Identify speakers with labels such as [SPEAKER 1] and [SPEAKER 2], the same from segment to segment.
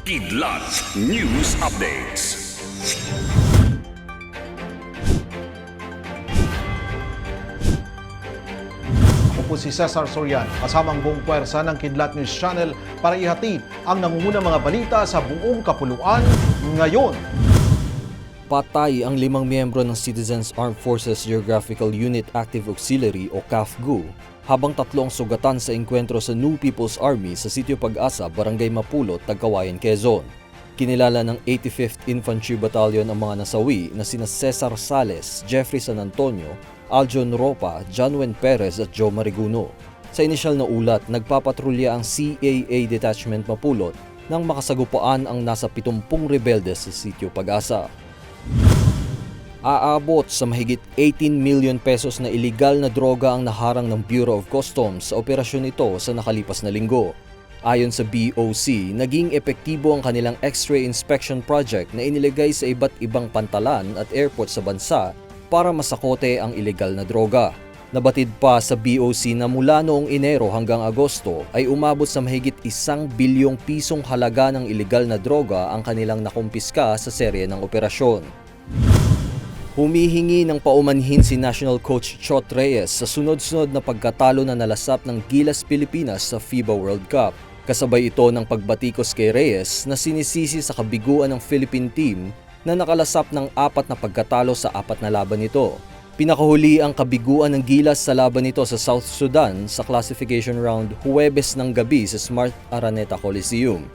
[SPEAKER 1] Kidlat News Updates.
[SPEAKER 2] Ako po si Cesar Sorian, kasamang buong puwersa ng Kidlat News Channel para ihatid ang nangungunang mga balita sa buong kapuluan ngayon.
[SPEAKER 3] Patay ang limang miyembro ng Citizens Armed Forces Geographical Unit Active Auxiliary o CAFGU, habang tatlo ang sugatan sa engkwentro sa New People's Army sa Sitio Pag-asa, Barangay Mapulot, Tagkawayan, Quezon. Kinilala ng 85th Infantry Battalion ang mga nasawi na sina Cesar Sales, Jeffrey San Antonio, Aljon Ropa, Janwen Perez at Joe Mariguno. Sa inisyal na ulat, nagpapatrolya ang CAA Detachment Mapulot nang makasagupaan ang nasa 70 rebelde sa Sitio Pag-asa. Aabot sa mahigit 18 million pesos na iligal na droga ang naharang ng Bureau of Customs sa operasyon ito sa nakalipas na linggo. Ayon sa BOC, naging epektibo ang kanilang X-ray inspection project na iniligay sa iba't ibang pantalan at airport sa bansa para masakote ang ilegal na droga. Nabatid pa sa BOC na mula noong Enero hanggang Agosto ay umabot sa mahigit isang bilyong pisong halaga ng ilegal na droga ang kanilang nakumpiska sa serye ng operasyon. Humihingi ng paumanhin si National Coach Chot Reyes sa sunod-sunod na pagkatalo na nalasap ng Gilas Pilipinas sa FIBA World Cup. Kasabay ito ng pagbatikos kay Reyes na sinisisi sa kabiguan ng Philippine team na nakalasap ng apat na pagkatalo sa apat na laban nito. Pinakahuli ang kabiguan ng Gilas sa laban nito sa South Sudan sa classification round Huwebes ng gabi sa Smart Araneta Coliseum.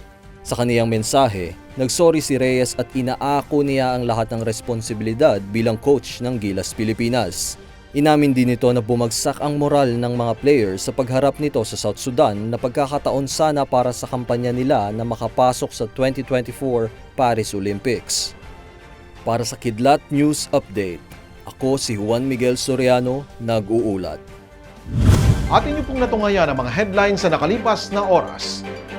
[SPEAKER 3] Sa kaniyang mensahe, nagsorry si Reyes at inaako niya ang lahat ng responsibilidad bilang coach ng Gilas Pilipinas. Inamin din nito na bumagsak ang moral ng mga players sa pagharap nito sa South Sudan na pagkakataon sana para sa kampanya nila na makapasok sa 2024 Paris Olympics. Para sa Kidlat News Update, ako si Juan Miguel Soriano, nag-uulat.
[SPEAKER 2] At inyo pong natungayan ang mga headlines sa nakalipas na oras